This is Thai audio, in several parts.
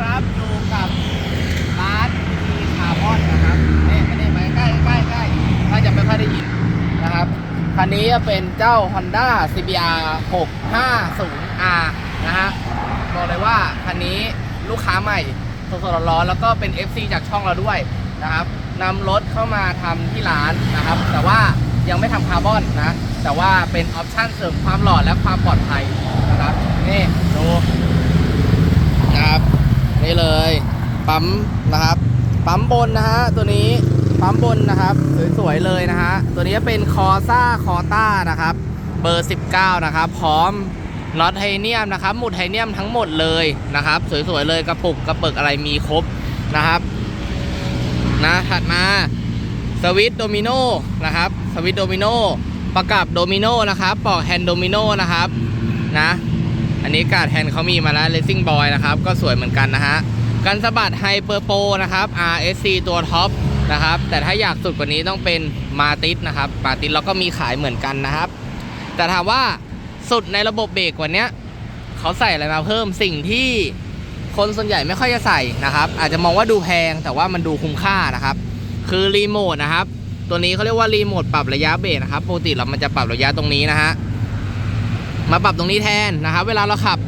ครับอยู่กับร้านทีคาร์บอนนะครับนี่ไม่ได้ไปใกล้ใกล้ใกล้ถ้าจะไม่ค่อยได้ยินนะครับคันนี้จะเป็นเจ้า Honda CBR 650R นะฮะบอกเลยว่าคันนี้ลูกค้าใหม่สดๆร้อนๆแล้วก็เป็น FC จากช่องเราด้วยนะครับนำรถเข้ามาทำที่ร้านนะครับ แต่ว่ายังไม่ทำคาร์บอนนะ แต่ว่าเป็นออปชั่นเสริมความหล่อและความปลอดภัยนะครับนี่ดูนะครับ นี่เลยปั๊มนะครับ ปั๊มบนนะฮะตัวนี้ปั๊มบนนะครับ สวยๆเลยนะฮะตัวนี้เป็นคอซ่าคอต้านะครับ เบอร์ 19 นะครับ พร้อมน็อตไทเนียมนะครับ หมุดไทเนียมทั้งหมดเลยนะครับ สวยๆเลยกระปุกกระเปิกอะไรมีครบนะครับนะถัดมาสวิตโดมิโนนะครับสวิตโดมิโนประกับโดมิโนนะครับปอกแฮนด์โดมิโนนะครับนะ อันนี้การ์ดแฮนด์เขามีมาแล้ว Racing Boy นะครับ ก็สวยเหมือนกันนะฮะ กันสะบัดไฮเปอร์โปนะครับ RSC ตัวท็อปนะครับ แต่ถ้าอยากสุดกว่านี้ต้องเป็นมาติสนะครับ มาติสเราก็มีขายเหมือนกันนะครับ แต่ถามว่าสุดในระบบเบรกกว่านี้เขาใส่อะไรมาเพิ่มสิ่งที่คนส่วนใหญ่ไม่ค่อยจะใส่นะครับ อาจจะมองว่าดูแพงแต่ว่ามันดูคุ้มค่านะครับ คือรีโมทนะครับ ตัวนี้เขาเรียกว่ารีโมทปรับระยะเบรกนะครับปกติเรามันจะปรับระยะตรงนี้นะฮะ มาปรับตรงนี้แทนนะครับ เวลาเราขับ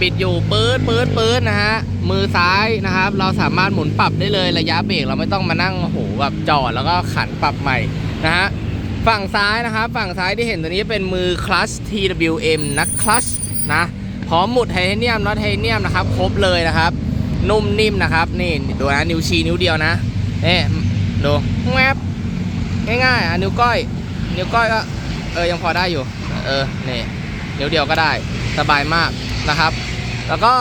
บิดอยู่ปื๊ดปื๊ดปื๊ดนะฮะมือซ้ายนะครับ เราสามารถหมุนปรับได้เลยระยะเบรกเราไม่ต้องมานั่งโอ้โหแบบจอดแล้วก็ขันปรับใหม่นะฮะฝั่งซ้ายนะครับ ฝั่งซ้ายที่เห็นตัวนี้เป็นมือคลัช TWM นะคลัชนะพร้อมหมุดไทเทเนียมน็อตไทเทเนียมนะครับครบเลยนะครับ นุ่มนิ่มนะครับนี่ดูนะนิ้วชี้นิ้วเดียวนะนี่ดูแงบง่ายๆอะนิ้วก้อย นิ้วก้อยก็เออยังพอได้อยู่ เออเนี่ย เดี๋ยวก็ได้สบายมากนะครับ แล้วก็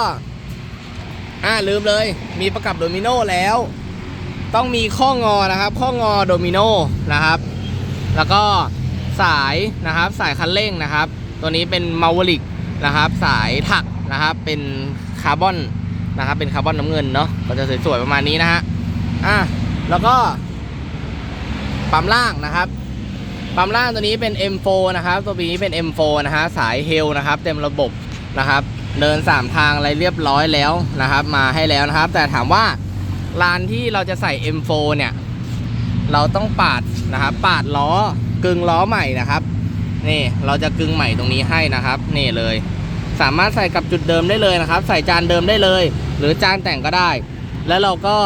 อ่าลืมเลย มีประกับโดมิโนแล้ว ต้องมีข้องอนะครับ ข้องอโดมิโนนะครับ แล้วก็สายนะครับ สายคันเร่งนะครับ ตัวนี้เป็นมาวลิกนะครับ สายถักนะครับ เป็นคาร์บอนนะครับ เป็นคาร์บอนน้ำเงินเนาะก็จะสวยๆประมาณนี้นะฮะอะแล้วก็ปั๊มล่างนะครับ ปั๊มล่างตัวนี้เป็น M4 นะครับ ตัวนี้เป็น M4 นะฮะสายเฮลนะครับ เต็มระบบนะครับ เดิน 3 ทางอะไรเรียบร้อยแล้วนะครับ มาให้แล้วนะครับ แต่ถามว่าลานที่เราจะใส่ M4 เนี่ย เราต้องปาดนะครับ ปาดล้อกึงล้อใหม่นะครับ นี่เราจะกึงใหม่ตรงนี้ให้นะครับ นี่เลย สามารถใส่กับจุดเดิมได้เลยนะครับ ใส่จานเดิมได้เลย หรือจานแต่งก็ได้ แล้วเราก็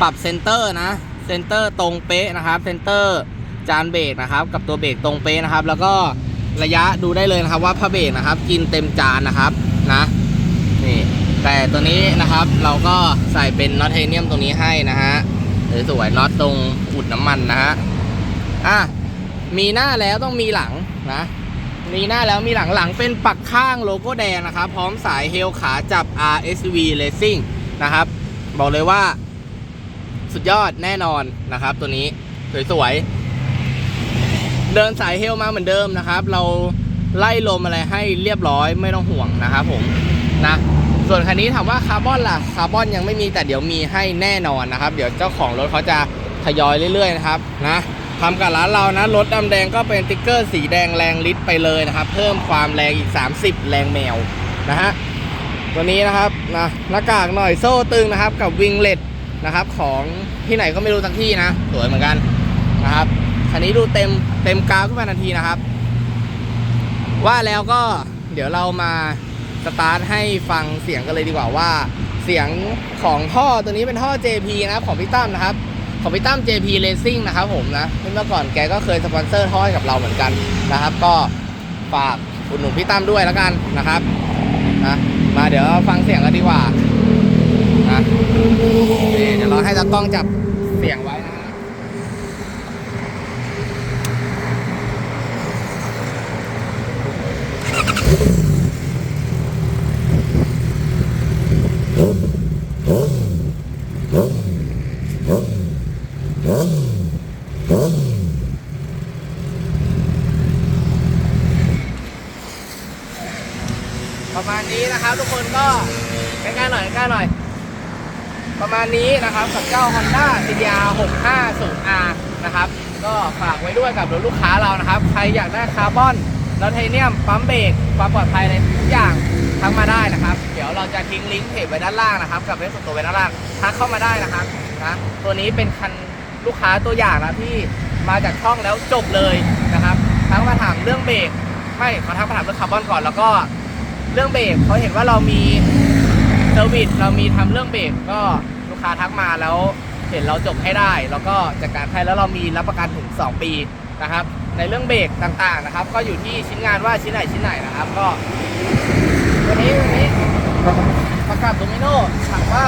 ปรับเซนเตอร์นะ เซนเตอร์ตรงเป๊ะนะครับเซนเตอร์จานเบรกนะครับ กับตัวเบรกตรงเป๊ะนะครับ แล้วก็ระยะดูได้เลยนะครับว่าผ้าเบรกนะครับ กินเต็มจานนะครับนะนี่แต่ตัวนี้นะครับเราก็ใส่เป็นน็อตไทเนียมตรงนี้ให้นะฮะสวยๆน็อตตรงอุดน้ำมันนะฮะอะมีหน้าแล้วต้องมีหลังนะมีหน้าแล้วมีหลังหลังเป็นปักข้างโลโก้แดงนะครับ พร้อมสายเฮลขาจับ RSV Racing นะครับ บอกเลยว่า สุดยอดแน่นอนนะครับ ตัวนี้สวยๆเดินสายเฮลมาเหมือนเดิมนะครับ เราไล่ลมอะไรให้เรียบร้อยไม่ต้องห่วงนะครับผมนะส่วนคันนี้ถามว่าคาร์บอนล่ะคาร์บอนยังไม่มีแต่เดี๋ยวมีให้แน่นอนนะครับ เดี๋ยวเจ้าของรถเขาจะทยอยเรื่อยๆนะครับนะทำกับร้านเรานะรถดำแดงก็เป็นติ๊กเกอร์สีแดงแรงลิตรไปเลยนะครับ เพิ่มความแรงอีก 30 แรงแมวนะฮะตัวนี้นะครับนะหน้ากากหน่อยโซ่ตึงนะครับ กับวิงเล็ด นะครับ ของที่ไหนก็ไม่รู้ทั้งที่นะสวยเหมือนกันนะครับคันนี้ดูเต็มเต็มกาฟขึ้นมาทันทีนะครับ ว่าแล้วก็เดี๋ยวเรามาสตาร์ทให้ฟังเสียงกันเลยดีกว่าว่า เสียงของท่อตัวนี้เป็นท่อ JP นะครับของพี่ตั้มนะครับ ของพี่ตั้ม JP Racing นะครับผมนะเมื่อก่อนแกก็เคยสปอนเซอร์ท่อให้กับเราเหมือนกันนะครับ ก็ฝากอุดหนุนพี่ตั้มด้วยแล้วกันนะครับนะมาเดี๋ยวฟังเสียงกันดีกว่า เดี๋ยวเราให้ตากล้องจับเสียงไว้นะฮะประมาณนี้นะครับทุกคนก็ใกล้ๆหน่อยใกล้ๆหน่อย ประมาณนี้นะครับกับเจ้า Honda CBR 650R นะครับ ก็ฝากไว้ด้วยกับรถลูกค้าเรานะครับ ใครอยากได้คาร์บอนแล้วไทเนียมปั๊มเบรกความปลอดภัยในทุกอย่างทักมาได้นะครับ เดี๋ยวเราจะทิ้งลิงก์เพจไว้ด้านล่างนะครับ กับเว็บส่วนตัวไว้ด้านล่างทักเข้ามาได้นะครับนะตัวนี้เป็นคันลูกค้าตัวอย่างนะที่มาจากช่องแล้วจบเลยนะครับทักมาถามเรื่องเบรกไม่เขาทักมาถามเรื่องคาร์บอนก่อนแล้วก็เรื่องเบรกเขาเห็นว่าเรามี ซอร์วิสเรามีทำเรื่องเบรกก็ลูกค้าทักมาแล้วเห็นเราจบให้ได้ แล้วก็จัดการให้แล้วเรามีรับประกันถึง 2 ปีนะครับ ในเรื่องเบรกต่างๆนะครับ ก็อยู่ที่ชิ้นงานว่าชิ้นไหนชิ้นไหนนะครับก็วันนี้วันนี้ประกาศโดมิโนถามว่า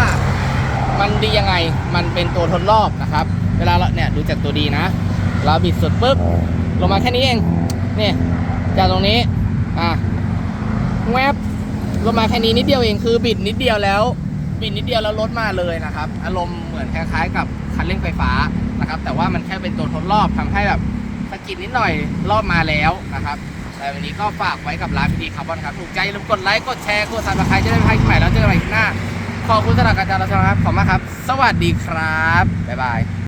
มันดียังไงมันเป็นตัวทนรอบนะครับ เวลาเราเนี่ยดูจากตัวดีนะ เราบิดสุดปุ๊บลงมาแค่นี้เองเนี่ยจากตรงนี้อะแวบ ลงมาแค่นี้นิดเดียวเองคือบิดนิดเดียวแล้วบิดนิดเดียวแล้วรถมาเลยนะครับ อารมณ์เหมือนคล้ายๆ กับคันเร่งไฟฟ้านะครับ แต่ว่ามันแค่เป็นตัวทดรอบทำให้แบบสะกิดนิดหน่อยรอบมาแล้วนะครับแต่วันนี้ก็ฝากไว้กับร้านพีดีคาร์บอนครับ ถูกใจอย่าลืมกดไลค์กดแชร์กดซับสไครต์จะได้ไม่พลาดคลิปใหม่แล้วเจอกันใหม่คลิปหน้าขอบคุณสำหรับการติดตามรับชมครับขอบมากครับ สวัสดีครับบ๊ายบาย